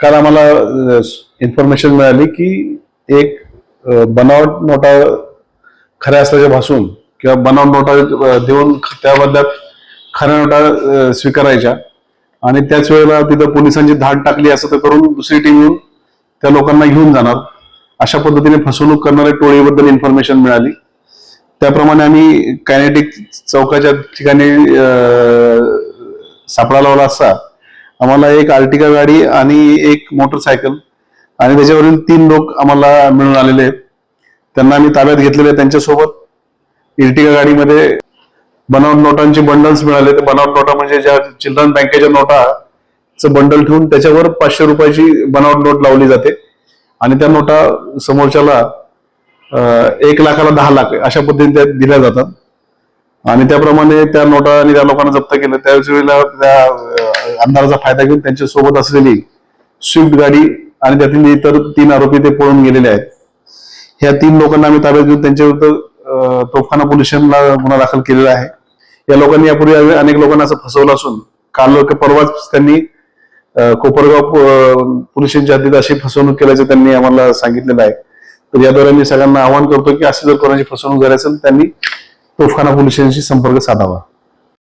काल आम्हाला इन्फॉर्मेशन मिळाली की एक बनावट नोटा खऱ्या असल्याचे भासून किंवा बनावट नोटा देऊन त्या बदल्यात खऱ्या नोटा स्वीकारायच्या. आणि त्याच वेळेला तिथं पोलिसांची धाड टाकली असं तर करून दुसरी टीम येऊन त्या लोकांना घेऊन जाणार. अशा पद्धतीने फसवणूक करणाऱ्या टोळीबद्दल इन्फॉर्मेशन मिळाली. त्याप्रमाणे आम्ही कायनेटिक चौकाच्या ठिकाणी सापळा लावला असता. आम्हाला एक आर्टिका गाडी आणि एक मोटरसायकल आणि त्याच्यावरील तीन लोक आम्हाला मिळून आलेले आहेत. त्यांना आम्ही ताब्यात घेतलेले त्यांच्यासोबत. इर्टिका गाडीमध्ये बनावट नोटांचे बंडल्स मिळाले. ते बनावट नोटा म्हणजे ज्या चिल्ड्रन बँकेच्या नोटाचं बंडल ठेवून त्याच्यावर पाचशे रुपयाची बनावट नोट लावली जाते. आणि त्या नोटा समोरच्याला एक लाखाला दहा लाख अशा पद्धतीने त्या दिल्या जातात. आणि त्याप्रमाणे त्या नोटा आणि त्या लोकांना जप्त केलं. त्याच वेळेला त्या अं, अंधाराचा फायदा घेऊन त्यांच्यासोबत असलेली स्विफ्ट गाडी आणि त्यातील इतर तीन आरोपी ते पळून गेलेले आहेत. ह्या तीन लोकांना आम्ही ताब्यात घेऊन त्यांच्या विरुद्ध तोफखाना पोलीस स्टेशनला गुन्हा दाखल केलेला आहे. या लोकांनी यापूर्वी अनेक लोकांना असं फसवलं असून काल का परवाच त्यांनी कोपरगाव अं, पोलीस स्टेशनच्या हद्दीत अशी फसवणूक केल्याचं त्यांनी आम्हाला सांगितलेलं आहे. तर याद्वारे मी सगळ्यांना आवाहन करतो की अशी जर कोणाची फसवणूक झाली असेल त्यांनी तोफखाना पोलीस स्टेशनशी संपर्क साधावा.